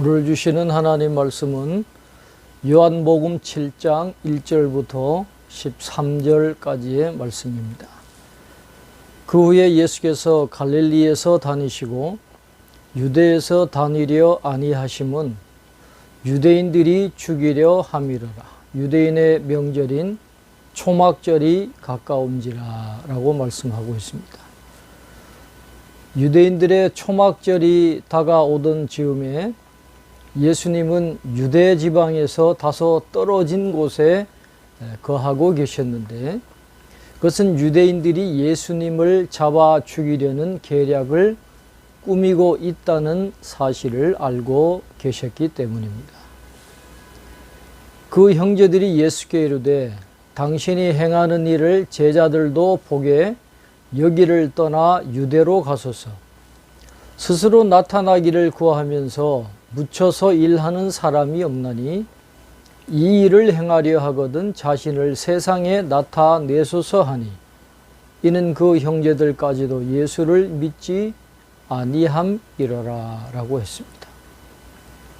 오늘 주시는 하나님 말씀은 요한복음 7장 1절부터 13절까지의 말씀입니다. 그 후에 예수께서 갈릴리에서 다니시고 유대에서 다니려 아니하심은 유대인들이 죽이려 함이로라. 유대인의 명절인 초막절이 가까움지라 라고 말씀하고 있습니다. 유대인들의 초막절이 다가오던 즈음에 예수님은 유대 지방에서 다소 떨어진 곳에 거하고 계셨는데 그것은 유대인들이 예수님을 잡아 죽이려는 계략을 꾸미고 있다는 사실을 알고 계셨기 때문입니다. 그 형제들이 예수께 이르되 당신이 행하는 일을 제자들도 보게 여기를 떠나 유대로 가소서 스스로 나타나기를 구하면서 묻혀서 일하는 사람이 없나니 이 일을 행하려 하거든 자신을 세상에 나타내소서 하니 이는 그 형제들까지도 예수를 믿지 아니함이러라 라고 했습니다.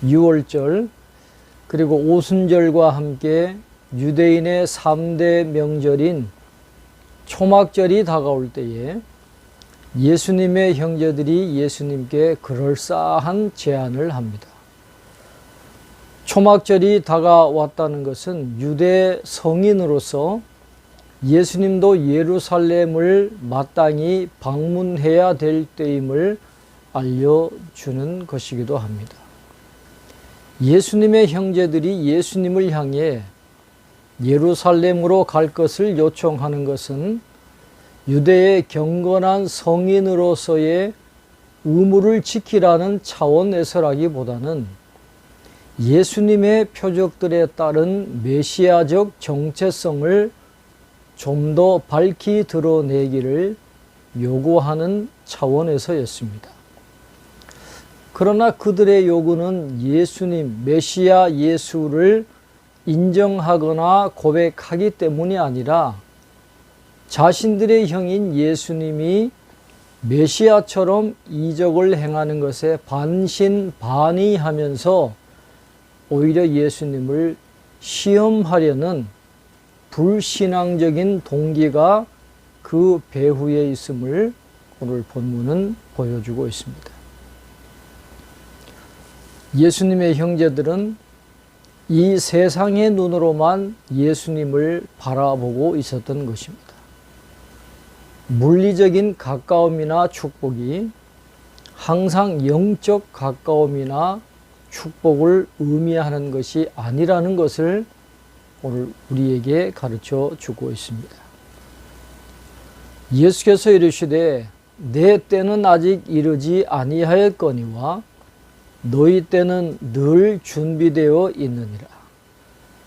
6월절 그리고 오순절과 함께 유대인의 3대 명절인 초막절이 다가올 때에 예수님의 형제들이 예수님께 그럴싸한 제안을 합니다. 초막절이 다가왔다는 것은 유대 성인으로서 예수님도 예루살렘을 마땅히 방문해야 될 때임을 알려주는 것이기도 합니다. 예수님의 형제들이 예수님을 향해 예루살렘으로 갈 것을 요청하는 것은 유대의 경건한 성인으로서의 의무를 지키라는 차원에서라기보다는 예수님의 표적들에 따른 메시아적 정체성을 좀 더 밝히 드러내기를 요구하는 차원에서였습니다. 그러나 그들의 요구는 예수님, 메시아 예수를 인정하거나 고백하기 때문이 아니라 자신들의 형인 예수님이 메시아처럼 이적을 행하는 것에 반신반의하면서 오히려 예수님을 시험하려는 불신앙적인 동기가 그 배후에 있음을 오늘 본문은 보여주고 있습니다. 예수님의 형제들은 이 세상의 눈으로만 예수님을 바라보고 있었던 것입니다. 물리적인 가까움이나 축복이 항상 영적 가까움이나 축복을 의미하는 것이 아니라는 것을 오늘 우리에게 가르쳐 주고 있습니다. 예수께서 이르시되 내 때는 아직 이르지 아니하였거니와 너희 때는 늘 준비되어 있느니라.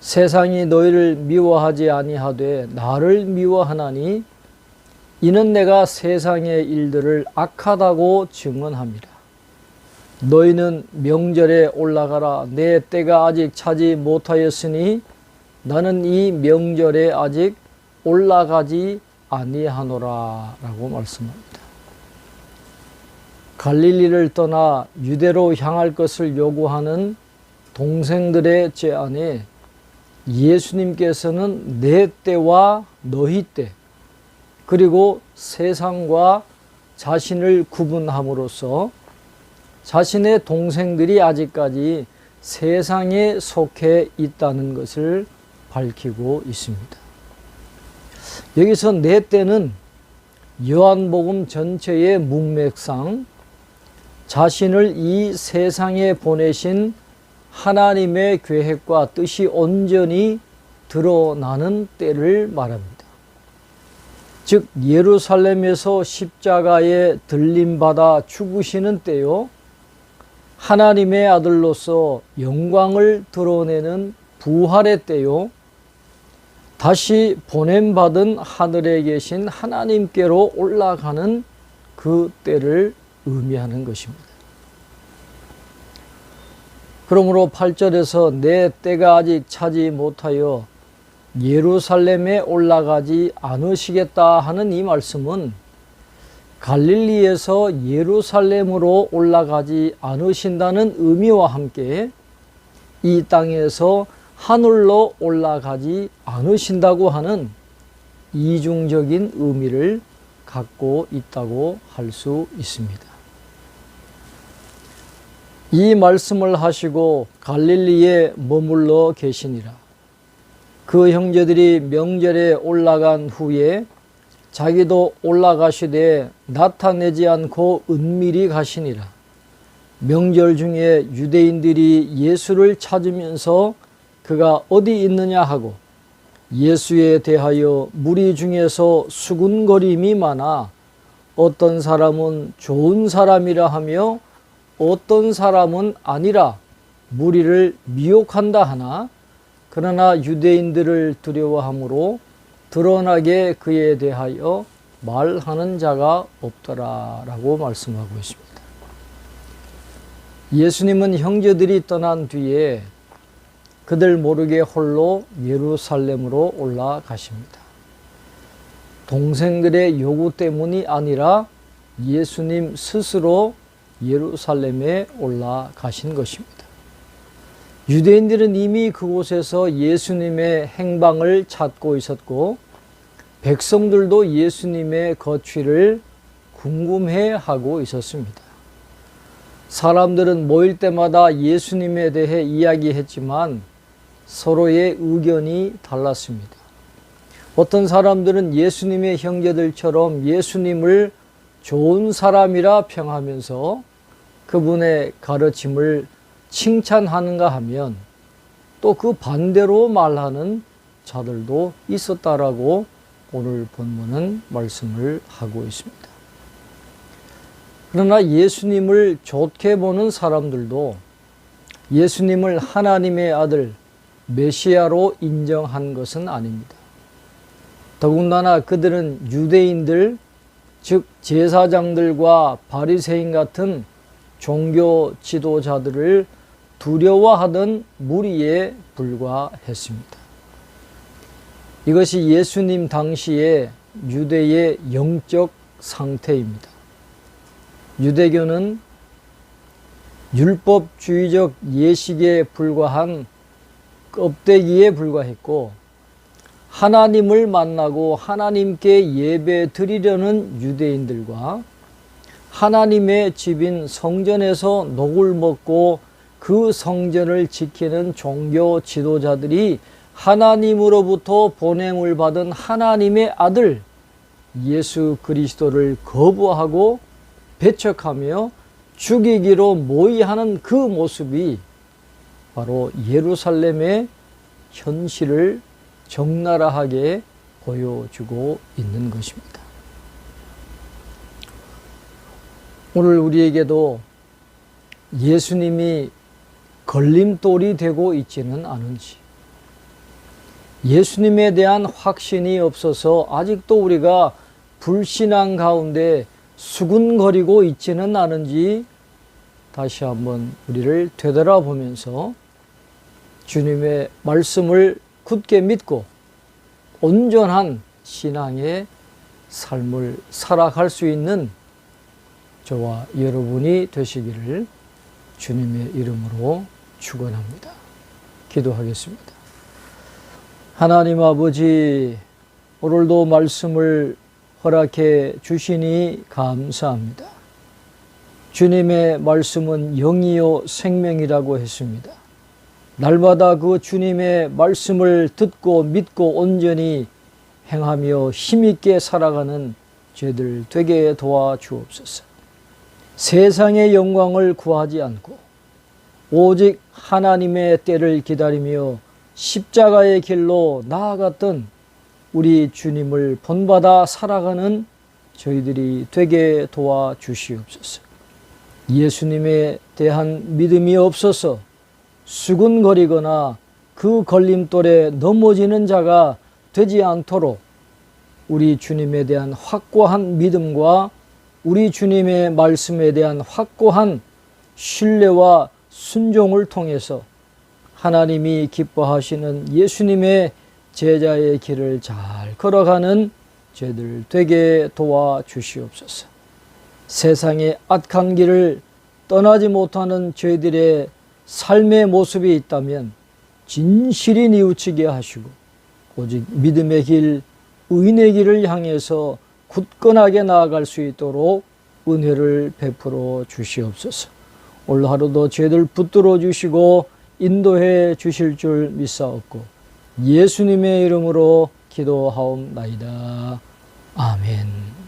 세상이 너희를 미워하지 아니하되 나를 미워하나니 이는 내가 세상의 일들을 악하다고 증언합니다. 너희는 명절에 올라가라. 내 때가 아직 차지 못하였으니 나는 이 명절에 아직 올라가지 아니하노라. 라고 말씀합니다. 갈릴리를 떠나 유대로 향할 것을 요구하는 동생들의 제안에 예수님께서는 내 때와 너희 때, 그리고 세상과 자신을 구분함으로써 자신의 동생들이 아직까지 세상에 속해 있다는 것을 밝히고 있습니다. 여기서 내 때는 요한복음 전체의 문맥상 자신을 이 세상에 보내신 하나님의 계획과 뜻이 온전히 드러나는 때를 말합니다. 즉 예루살렘에서 십자가에 들림받아 죽으시는 때요. 하나님의 아들로서 영광을 드러내는 부활의 때요. 다시 보냄받은 하늘에 계신 하나님께로 올라가는 그 때를 의미하는 것입니다. 그러므로 8절에서 내 때가 아직 차지 못하여 예루살렘에 올라가지 않으시겠다 하는 이 말씀은 갈릴리에서 예루살렘으로 올라가지 않으신다는 의미와 함께 이 땅에서 하늘로 올라가지 않으신다고 하는 이중적인 의미를 갖고 있다고 할 수 있습니다. 이 말씀을 하시고 갈릴리에 머물러 계시니라. 그 형제들이 명절에 올라간 후에 자기도 올라가시되 나타내지 않고 은밀히 가시니라. 명절 중에 유대인들이 예수를 찾으면서 그가 어디 있느냐 하고 예수에 대하여 무리 중에서 수군거림이 많아 어떤 사람은 좋은 사람이라 하며 어떤 사람은 아니라 무리를 미혹한다 하나 그러나 유대인들을 두려워하므로 드러나게 그에 대하여 말하는 자가 없더라 라고 말씀하고 있습니다. 예수님은 형제들이 떠난 뒤에 그들 모르게 홀로 예루살렘으로 올라가십니다. 동생들의 요구 때문이 아니라 예수님 스스로 예루살렘에 올라가신 것입니다. 유대인들은 이미 그곳에서 예수님의 행방을 찾고 있었고 백성들도 예수님의 거취를 궁금해 하고 있었습니다. 사람들은 모일 때마다 예수님에 대해 이야기했지만 서로의 의견이 달랐습니다. 어떤 사람들은 예수님의 형제들처럼 예수님을 좋은 사람이라 평하면서 그분의 가르침을 칭찬하는가 하면 또 그 반대로 말하는 자들도 있었다라고 오늘 본문은 말씀을 하고 있습니다. 그러나 예수님을 좋게 보는 사람들도 예수님을 하나님의 아들 메시아로 인정한 것은 아닙니다. 더군다나 그들은 유대인들 즉 제사장들과 바리새인 같은 종교 지도자들을 두려워하던 무리에 불과했습니다. 이것이 예수님 당시의 유대의 영적 상태입니다. 유대교는 율법주의적 예식에 불과한 껍데기에 불과했고 하나님을 만나고 하나님께 예배 드리려는 유대인들과 하나님의 집인 성전에서 녹을 먹고 그 성전을 지키는 종교 지도자들이 하나님으로부터 보냄을 받은 하나님의 아들 예수 그리스도를 거부하고 배척하며 죽이기로 모의하는 그 모습이 바로 예루살렘의 현실을 적나라하게 보여주고 있는 것입니다. 오늘 우리에게도 예수님이 걸림돌이 되고 있지는 않은지, 예수님에 대한 확신이 없어서 아직도 우리가 불신앙 가운데 수군거리고 있지는 않은지 다시 한번 우리를 되돌아보면서 주님의 말씀을 굳게 믿고 온전한 신앙의 삶을 살아갈 수 있는 저와 여러분이 되시기를 주님의 이름으로 축원합니다. 기도하겠습니다. 하나님 아버지 오늘도 말씀을 허락해 주시니 감사합니다. 주님의 말씀은 영이요 생명이라고 했습니다. 날마다 그 주님의 말씀을 듣고 믿고 온전히 행하며 힘있게 살아가는 죄들 되게 도와 주옵소서. 세상의 영광을 구하지 않고 오직 하나님의 때를 기다리며 십자가의 길로 나아갔던 우리 주님을 본받아 살아가는 저희들이 되게 도와주시옵소서. 예수님에 대한 믿음이 없어서 수군거리거나 그 걸림돌에 넘어지는 자가 되지 않도록 우리 주님에 대한 확고한 믿음과 우리 주님의 말씀에 대한 확고한 신뢰와 순종을 통해서 하나님이 기뻐하시는 예수님의 제자의 길을 잘 걸어가는 죄들 되게 도와주시옵소서. 세상의 악한 길을 떠나지 못하는 저희들의 삶의 모습이 있다면 진실이 뉘우치게 하시고 오직 믿음의 길, 의인의 길을 향해서 굳건하게 나아갈 수 있도록 은혜를 베풀어 주시옵소서. 오늘 하루도 죄들 붙들어 주시고 인도해 주실 줄 믿사옵고 예수님의 이름으로 기도하옵나이다. 아멘.